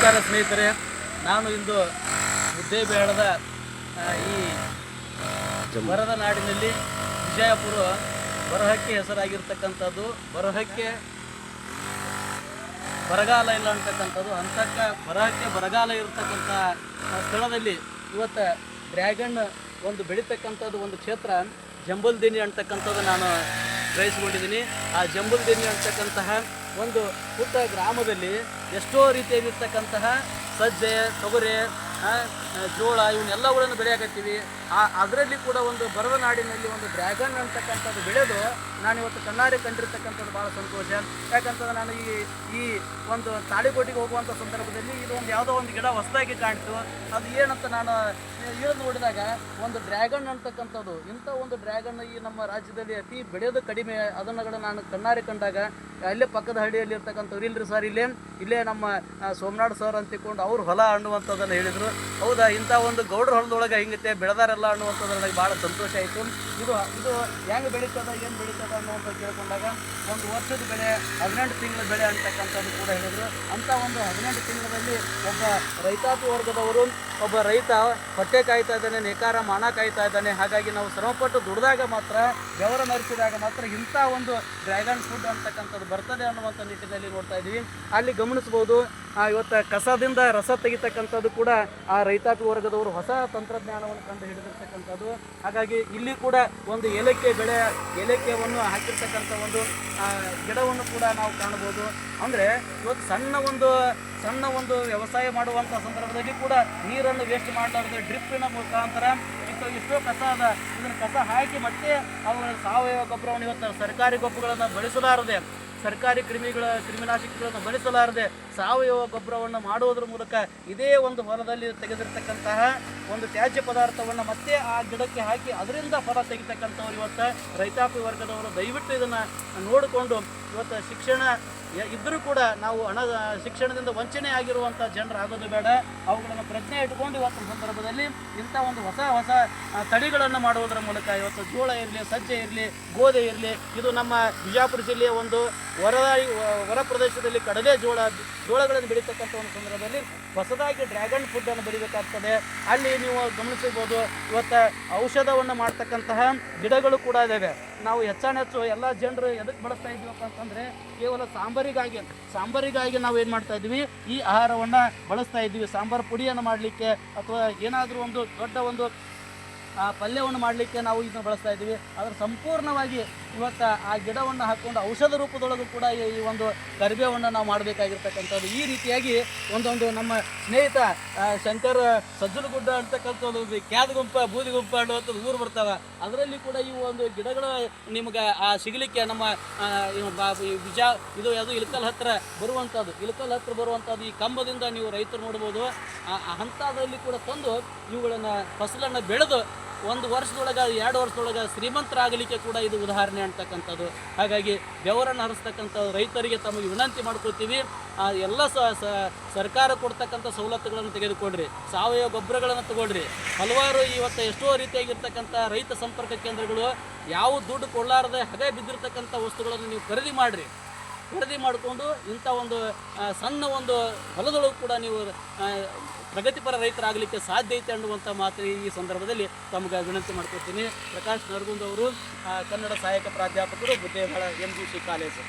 ನಮಸ್ಕಾರ ಸ್ನೇಹಿತರೆ. ನಾನು ಇಂದು ಮುದ್ದೇಬೇಡದ ಈ ಬರದ ನಾಡಿನಲ್ಲಿ ವಿಜಯಪುರ ಬರಹಕ್ಕೆ ಹೆಸರಾಗಿರ್ತಕ್ಕಂಥದ್ದು. ಬರಹಕ್ಕೆ ಬರಗಾಲ ಇಲ್ಲ ಅಂತಕ್ಕಂಥದ್ದು. ಅಂತಕ್ಕ ಬರಹಕ್ಕೆ ಬರಗಾಲ ಇರತಕ್ಕಂಥ ಸ್ಥಳದಲ್ಲಿ ಇವತ್ತು ಡ್ರ್ಯಾಗನ್ ಒಂದು ಬೆಳೀತಕ್ಕಂಥದ್ದು ಒಂದು ಕ್ಷೇತ್ರ. ಜಂಬುಲ್ದಿನಿ ಅಂತಕ್ಕಂಥದ್ದು ನಾನು ಗ್ರಹಿಸ್ಕೊಂಡಿದ್ದೀನಿ. ಆ ಜಂಬಲ್ದಿನಿ ಅಂತಕ್ಕಂತಹ ಒಂದು ಪುಟ್ಟ ಗ್ರಾಮದಲ್ಲಿ ಎಷ್ಟೋ ರೀತಿಯಾಗಿರ್ತಕ್ಕಂತಹ ಸಜ್ಜೆ ತೊಗರಿ ಜೋಳ ಇವನ್ನೆಲ್ಲಗಳನ್ನು ಬೆಳೆಯಾಕತ್ತೀವಿ. ಆ ಅದರಲ್ಲಿ ಕೂಡ ಒಂದು ಬರದ ನಾಡಿನಲ್ಲಿ ಒಂದು ಡ್ರ್ಯಾಗನ್ ಅಂತಕ್ಕಂಥದ್ದು ಬೆಳೆದು ನಾನು ಇವತ್ತು ಕಣ್ಣಾರೆ ಕಂಡಿರ್ತಕ್ಕಂಥದ್ದು ಭಾಳ ಸಂತೋಷ. ಯಾಕಂತಂದ್ರೆ ನಾನು ಈ ಈ ಒಂದು ತಾಳಿಕೋಟಿಗೆ ಹೋಗುವಂಥ ಸಂದರ್ಭದಲ್ಲಿ ಇದು ಒಂದು ಯಾವುದೋ ಒಂದು ಗಿಡ ಹೊಸದಾಗಿ ಕಾಣ್ತು. ಅದು ಏನಂತ ನಾನು ಇಳಿದು ನೋಡಿದಾಗ ಒಂದು ಡ್ರ್ಯಾಗನ್ ಅಂತಕ್ಕಂಥದ್ದು ಇಂಥ ಒಂದು ಡ್ರ್ಯಾಗನ್ ಈ ನಮ್ಮ ರಾಜ್ಯದಲ್ಲಿ ಅತಿ ಬೆಳೆಯೋದು ಕಡಿಮೆ. ಅದನ್ನು ಕೂಡ ನಾನು ಕಣ್ಣಾರೆ ಕಂಡಾಗ ಅಲ್ಲೇ ಪಕ್ಕದ ಹಳ್ಳಿಯಲ್ಲಿ ಇರ್ತಕ್ಕಂಥವ್ರು ಇಲ್ಲರಿ ಸರ್ ಇಲ್ಲೇ ಇಲ್ಲೇ ನಮ್ಮ ಆ, ಸೋಮನಾಡ್ ಸರ್ ಅಂತಿಕೊಂಡು ಅವ್ರು ಹೊಲ ಅನ್ನುವಂಥದ್ದನ್ನು ಹೇಳಿದರು. ಹೌದಾ ಇಂಥ ಒಂದು ಗೌಡ್ರ ಹೊಲದೊಳಗೆ ಹಿಂಗತ್ತೆ ಬೆಳೆದಾರಲ್ಲ ಅನ್ನುವಂಥದ್ದು ನನಗೆ ಭಾಳ ಸಂತೋಷ ಆಯಿತು. ಇದು ಇದು ಹೆಂಗೆ ಬೆಳೀತದ, ಏನು ಬೆಳೀತದ ಅನ್ನುವಂಥ ಕೇಳ್ಕೊಂಡಾಗ ಒಂದು ವರ್ಷದ ಬೆಳೆ, ಹದಿನೆಂಟು ತಿಂಗಳ ಬೆಳೆ ಅಂತಕ್ಕಂಥದ್ದು ಕೂಡ ಹೇಳಿದರು. ಅಂಥ ಒಂದು ಹದಿನೆಂಟು ತಿಂಗಳಲ್ಲಿ ಒಬ್ಬ ರೈತಾಪಿ ವರ್ಗದವರು, ಒಬ್ಬ ರೈತ ಹೊಟ್ಟೆ ಕಾಯ್ತಾ ಇದ್ದಾನೆ, ನೇಕಾರ ಮಾನ ಕಾಯ್ತಾ ಇದ್ದಾನೆ, ಹಾಗಾಗಿ ನಾವು ಶ್ರಮಪಟ್ಟು ದುಡಿದಾಗ ಮಾತ್ರ, ಬೆವರ ಮರೆಸಿದಾಗ ಮಾತ್ರ ಇಂಥ ಒಂದು ಡ್ರ್ಯಾಗನ್ ಫುಡ್ ಅಂತಕ್ಕಂಥದ್ದು ಬರ್ತದೆ ಅನ್ನುವಂಥ ನಿಟ್ಟಿನಲ್ಲಿ ನೋಡ್ತಾ ಇದ್ದೀವಿ. ಅಲ್ಲಿ ಗಮನಿಸ್ಬೋದು ಇವತ್ತು ಕಸದಿಂದ ರಸ ತೆಗಿತಕ್ಕಂಥದ್ದು ಕೂಡ ಆ ರೈತಾಪಿ ವರ್ಗದವರು ಹೊಸ ತಂತ್ರಜ್ಞಾನವನ್ನು ಕಂಡು ಹಿಡಿದಿರ್ತಕ್ಕಂಥದ್ದು. ಹಾಗಾಗಿ ಇಲ್ಲಿ ಕೂಡ ಒಂದು ಏಲಕ್ಕಿ ಬೆಳೆ, ಏಲಕ್ಕಿಯನ್ನು ಹಾಕಿರ್ತಕ್ಕಂಥ ಒಂದು ಗಿಡವನ್ನು ಕೂಡ ನಾವು ಕಾಣ್ಬೋದು ಅಂದರೆ ಇವತ್ತು ಸಣ್ಣ ಒಂದು ಸಣ್ಣ ಒಂದು ವ್ಯವಸಾಯ ಮಾಡುವಂಥ ಸಂದರ್ಭದಲ್ಲಿ ಕೂಡ ನೀರನ್ನು ವೇಸ್ಟ್ ಮಾಡಲಾರದೆ ಡ್ರಿಪ್ಪಿನ ಮುಖಾಂತರ ಎಷ್ಟೋ ಕಸ ಅದ. ಇದನ್ನು ಕಸ ಹಾಕಿ ಮತ್ತೆ ಅವರ ಸಾವಯವ ಗೊಬ್ಬರವನ್ನು ಇವತ್ತು ಸರ್ಕಾರಿ ಗೊಬ್ಬರಗಳನ್ನು ಬಳಸಲಾರದೆ ಸರ್ಕಾರಿ ಕ್ರಿಮಿಗಳ ಕ್ರಿಮಿನಾಶಕಗಳನ್ನು ಬಳಸಲಾರದೆ ಸಾವಯವ ಗೊಬ್ಬರವನ್ನು ಮಾಡುವುದರ ಮೂಲಕ ಇದೇ ಒಂದು ಹೊಲದಲ್ಲಿ ತೆಗೆದಿರ್ತಕ್ಕಂತಹ ಒಂದು ತ್ಯಾಜ್ಯ ಪದಾರ್ಥವನ್ನು ಮತ್ತೆ ಆ ಗಿಡಕ್ಕೆ ಹಾಕಿ ಅದರಿಂದ ಫಲ ತೆಗಿತಕ್ಕಂಥವ್ರು ಇವತ್ತು ರೈತಾಪಿ ವರ್ಗದವರು ದಯವಿಟ್ಟು ಇದನ್ನು ನೋಡಿಕೊಂಡು ಇವತ್ತು ಶಿಕ್ಷಣ ಇದ್ದರೂ ಕೂಡ ನಾವು ಹಣ ಶಿಕ್ಷಣದಿಂದ ವಂಚನೆ ಆಗಿರುವಂಥ ಜನರು ಆಗೋದು ಬೇಡ. ಅವುಗಳನ್ನು ಪ್ರಜ್ಞೆ ಇಟ್ಕೊಂಡು ಇವತ್ತಿನ ಸಂದರ್ಭದಲ್ಲಿ ಇಂಥ ಒಂದು ಹೊಸ ಹೊಸ ತಳಿಗಳನ್ನು ಮಾಡುವುದರ ಮೂಲಕ ಇವತ್ತು ಜೋಳ ಇರಲಿ, ಸಜ್ಜೆ ಇರಲಿ, ಗೋಧಿ ಇರಲಿ, ಇದು ನಮ್ಮ ಬಿಜಾಪುರ ಜಿಲ್ಲೆಯ ಒಂದು ಹೊರ ಹೊರ ಪ್ರದೇಶದಲ್ಲಿ ಕಡಲೆ ಜೋಳ, ಜೋಳಗಳನ್ನು ಬೆಳೀತಕ್ಕಂಥ ಒಂದು ಸಂದರ್ಭದಲ್ಲಿ ಹೊಸದಾಗಿ ಡ್ರ್ಯಾಗನ್ ಫುಡ್ಡನ್ನು ಬೆಳಿಬೇಕಾಗ್ತದೆ. ಅಲ್ಲಿ ನೀವು ಗಮನಿಸಬಹುದು, ಇವತ್ತು ಔಷಧವನ್ನು ಮಾಡ್ತಕ್ಕಂತಹ ಗಿಡಗಳು ಕೂಡ ಇದ್ದಾವೆ ನಾವು ಹೆಚ್ಚಾನೆಚ್ಚು ಎಲ್ಲ ಜನರು ಎದಕ್ಕೆ ಬಳಸ್ತಾ ಇದ್ದೀವಪ್ಪ ಅಂತಂದರೆ ಕೇವಲ ಸಾಂಬಾರಿಗಾಗಿ ಸಾಂಬಾರಿಗಾಗಿ ನಾವು ಏನು ಮಾಡ್ತಾ ಇದ್ವಿ? ಈ ಆಹಾರವನ್ನು ಬಳಸ್ತಾ ಇದ್ವಿ. ಸಾಂಬಾರು ಪುಡಿಯನ್ನು ಮಾಡಲಿಕ್ಕೆ ಅಥವಾ ಏನಾದರೂ ಒಂದು ದೊಡ್ಡ ಒಂದು ಪಲ್ಯವನ್ನು ಮಾಡಲಿಕ್ಕೆ ನಾವು ಇದನ್ನು ಬಳಸ್ತಾ ಇದ್ದೀವಿ ಆದರೆ ಸಂಪೂರ್ಣವಾಗಿ ಇವತ್ತು ಆ ಗಿಡವನ್ನು ಹಾಕ್ಕೊಂಡು ಔಷಧ ರೂಪದೊಳಗೂ ಕೂಡ ಈ ಒಂದು ಕರಿಬೇವನ್ನು ನಾವು ಮಾಡಬೇಕಾಗಿರ್ತಕ್ಕಂಥದ್ದು. ಈ ರೀತಿಯಾಗಿ ಒಂದೊಂದು ನಮ್ಮ ಸ್ನೇಹಿತ ಶಂಕರ್ ಸಜ್ಜಲಗುಡ್ಡ ಅಂತಕ್ಕಂಥದ್ದು ಬೂದಿ ಗುಂಪು ಅನ್ನುವಂಥದ್ದು ಊರು ಬರ್ತಾವೆ. ಅದರಲ್ಲಿ ಕೂಡ ಈ ಒಂದು ಗಿಡಗಳು ನಿಮ್ಗೆ, ಆ, ಸಿಗಲಿಕ್ಕೆ ನಮ್ಮ ಬಿಜಾ ಇದು ಯಾವುದು ಇಳಕಲ್ ಹತ್ರ ಬರುವಂಥದ್ದು. ಇಳಕಲ್ ಹತ್ರ ಬರುವಂಥದ್ದು ಈ ಕಂಬದಿಂದ ನೀವು ರೈತರು ನೋಡ್ಬೋದು. ಆ ಹಂತದಲ್ಲಿ ಕೂಡ ತಂದು ಇವುಗಳನ್ನು ಫಸಲನ್ನು ಬೆಳೆದು ಒಂದು ವರ್ಷದೊಳಗೆ ಎರಡು ವರ್ಷದೊಳಗೆ ಶ್ರೀಮಂತರಾಗಲಿಕ್ಕೆ ಕೂಡ ಇದು ಉದಾಹರಣೆ ಅಂತಕ್ಕಂಥದ್ದು. ಹಾಗಾಗಿ ಬೆವರನ್ನು ಹರಿಸ್ತಕ್ಕಂಥ ರೈತರಿಗೆ ತಮಗೆ ವಿನಂತಿ ಮಾಡ್ಕೊತೀವಿ ಎಲ್ಲ ಸರ್ಕಾರ ಕೊಡ್ತಕ್ಕಂಥ ಸವಲತ್ತುಗಳನ್ನು ತೆಗೆದುಕೊಳ್ಳ್ರಿ ಸಾವಯವ ಗೊಬ್ಬರಗಳನ್ನು ತಗೊಳ್ರಿ. ಹಲವಾರು ಇವತ್ತು ಎಷ್ಟೋ ರೀತಿಯಾಗಿರ್ತಕ್ಕಂಥ ರೈತ ಸಂಪರ್ಕ ಕೇಂದ್ರಗಳು ಯಾವ ದುಡ್ಡು ಕೊಡಲಾರದೆ ಹಗೆ ಬಿದ್ದಿರ್ತಕ್ಕಂಥ ವಸ್ತುಗಳನ್ನು ನೀವು ಖರೀದಿ ಮಾಡಿರಿ. ಖರೀದಿ ಮಾಡಿಕೊಂಡು ಇಂಥ ಒಂದು ಸಣ್ಣ ಒಂದು ಹೊಲದೊಳಗೂ ಕೂಡ ನೀವು ಪ್ರಗತಿಪರ ರೈತರಾಗಲಿಕ್ಕೆ ಸಾಧ್ಯ ಐತೆ ಅನ್ನುವಂಥ ಮಾತು ಈ ಸಂದರ್ಭದಲ್ಲಿ ತಮಗೆ ವಿನಂತಿ ಮಾಡ್ಕೊಳ್ತೀನಿ. ಪ್ರಕಾಶ್ ನರಗುಂದ್ ಅವರು ಕನ್ನಡ ಸಹಾಯಕ ಪ್ರಾಧ್ಯಾಪಕರು Buddevala M G C college